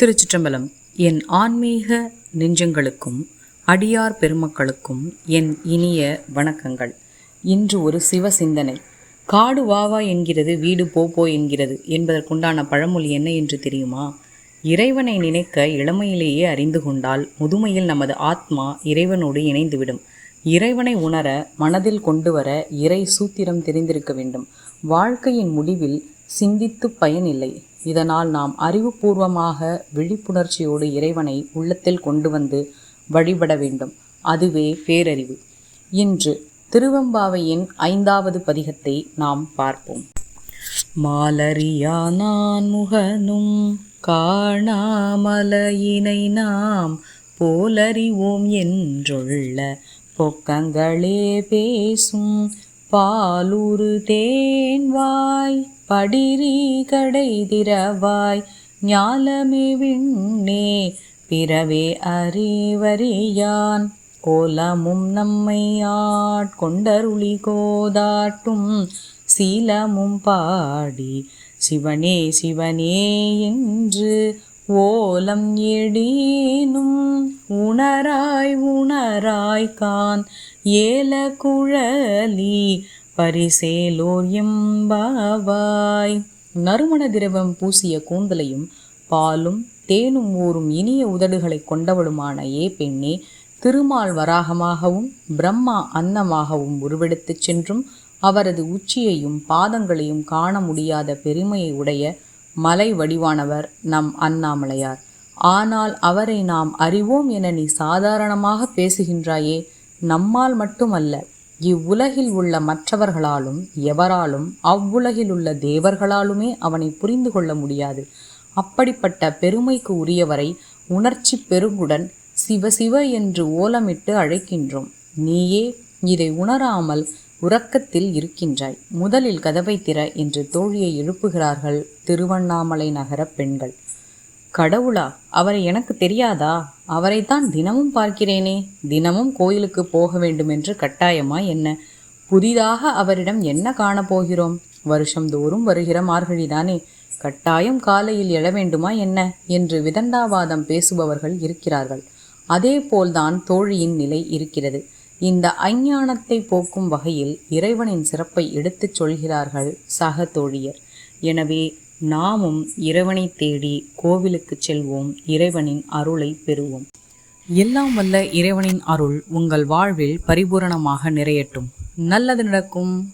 திருச்சிற்றம்பலம். என் ஆன்மீக நெஞ்சங்களுக்கும் அடியார் பெருமக்களுக்கும் என் இனிய வணக்கங்கள். இன்று ஒரு சிவ சிந்தனை. காடு வாவா என்கிறது வீடு போ போ என்கிறது என்பதற்குண்டான பழமொழி என்ன என்று தெரியுமா? இறைவனை நினைக்க இளமையிலேயே அறிந்து கொண்டால் முதுமையில் நமது ஆத்மா இறைவனோடு இணைந்துவிடும். இறைவனை உணர மனதில் கொண்டு வர இறை சூத்திரம் தெரிந்திருக்க வேண்டும். வாழ்க்கையின் முடிவில் சிந்தித்து பயனில்லை. இதனால் நாம் அறிவுபூர்வமாக விழிப்புணர்ச்சியோடு இறைவனை உள்ளத்தில் கொண்டு வந்து வழிபட வேண்டும். அதுவே பேரறிவு. இன்று திருவெம்பாவையின் ஐந்தாவது பதிகத்தை நாம் பார்ப்போம். மாலரியா நான் முகனும் காணாமலையினை நாம் போலறிவோம் என்றுள்ள பொக்கங்களே பேசும் பாலுரு தேன்வாய் படிரீ கடை திறவாய் ஞாலமே விண்ணே பிறவே அறிவறியான். கோலமும் நம்மை ஆட்கொண்டருளி கோதாட்டும் சீலமும் பாடி சிவனே சிவனே என்று ஓலம் எடீனும் உணராய் உணராய்கான். ஏல குழலி பரிசேலோர் எம்பாவாய். நறுமண திரவம் பூசிய கூந்தலையும் பாலும் தேனும் ஊறும் இனிய உதடுகளை கொண்டவளுமான ஏ பெண்ணே திருமால் வராகமாகவும் பிரம்மா அன்னமாகவும் உருவெடுத்துச் சென்றும் அவரது உச்சியையும் பாதங்களையும் காண முடியாத பெருமையை உடைய மலை வடிவானவர் நம் அண்ணாமலையார். ஆனால் அவரை நாம் அறிவோம் என நீ சாதாரணமாக பேசுகின்றாயே நம்மால் மட்டுமல்ல இவ்வுலகில் உள்ள மற்றவர்களாலும் எவராலும் அவ்வுலகில் உள்ள தேவர்களாலுமே அவனை புரிந்து கொள்ள முடியாது. அப்படிப்பட்ட பெருமைக்கு உரியவரை உணர்ச்சி பெருங்குடன் சிவ சிவ என்று ஓலமிட்டு அழைக்கின்றோம். நீயே இதை உணராமல் உறக்கத்தில் இருக்கின்றாய். முதலில் கதவை திற என்று தோழியை எழுப்புகிறார்கள் திருவண்ணாமலை நகர பெண்கள். கடவுளா அவரை எனக்கு தெரியாதா? அவரைத்தான் தினமும் பார்க்கிறேனே. தினமும் கோயிலுக்கு போக வேண்டும் என்று கட்டாயமா என்ன? புதிதாக அவரிடம் என்ன காணப்போகிறோம் வருஷந்தோறும் வருகிற மார்கழிதானே. கட்டாயம் காலையில் எழ வேண்டுமா என்ன? என்று விதண்டாவாதம் பேசுபவர்கள் இருக்கிறார்கள். அதே போல்தான் தோழியின் நிலை இருக்கிறது. இந்த அஞ்ஞானத்தை போக்கும் வகையில் இறைவனின் சிறப்பை எடுத்துச் சொல்கிறார்கள் சக தோழியர். எனவே நாமும் இறைவனை தேடி கோவிலுக்கு செல்வோம் இறைவனின் அருளை பெறுவோம். எல்லாம் வல்ல இறைவனின் அருள் உங்கள் வாழ்வில் பரிபூரணமாக நிறையட்டும். நல்லது நடக்கும்.